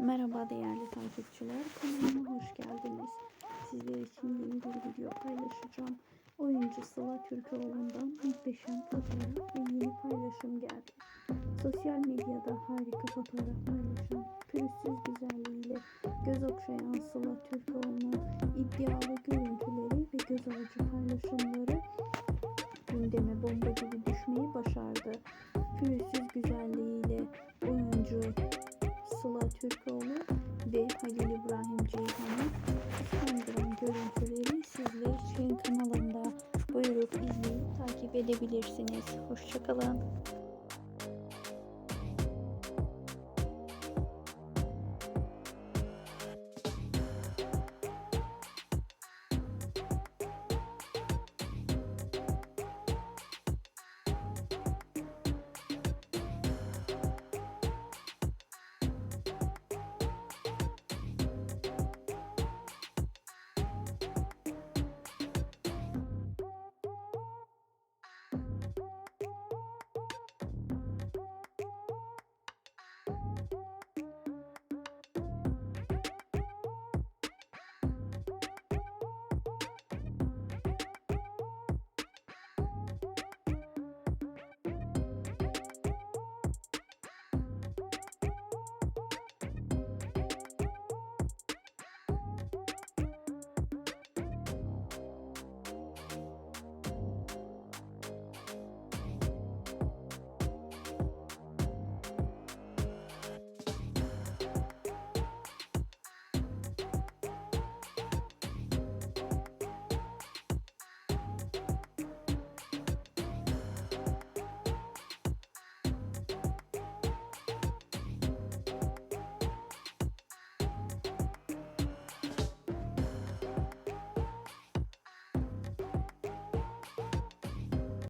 Merhaba değerli takipçiler, kanalıma hoş geldiniz. Sizler için yeni bir video paylaşacağım. Oyuncu Sıla Türkoğlu'ndan muhteşem fotoğraf ve yeni paylaşım geldi. Sosyal medyada harika fotoğraf paylaşan, pürüzsüz güzelliğiyle göz okşayan Sıla Türkoğlu'nun iddialı görüntüleri ve göz alıcı paylaşımları gündeme bomba gibi düşmeyi başardı. Pürüzsüz güzelliğiyle Türkoğlu ve Halil İbrahim Ceyhan'ın kıskandıran görüntüleri sizler için kanalımda buyurup izleyip takip edebilirsiniz. Hoşçakalın.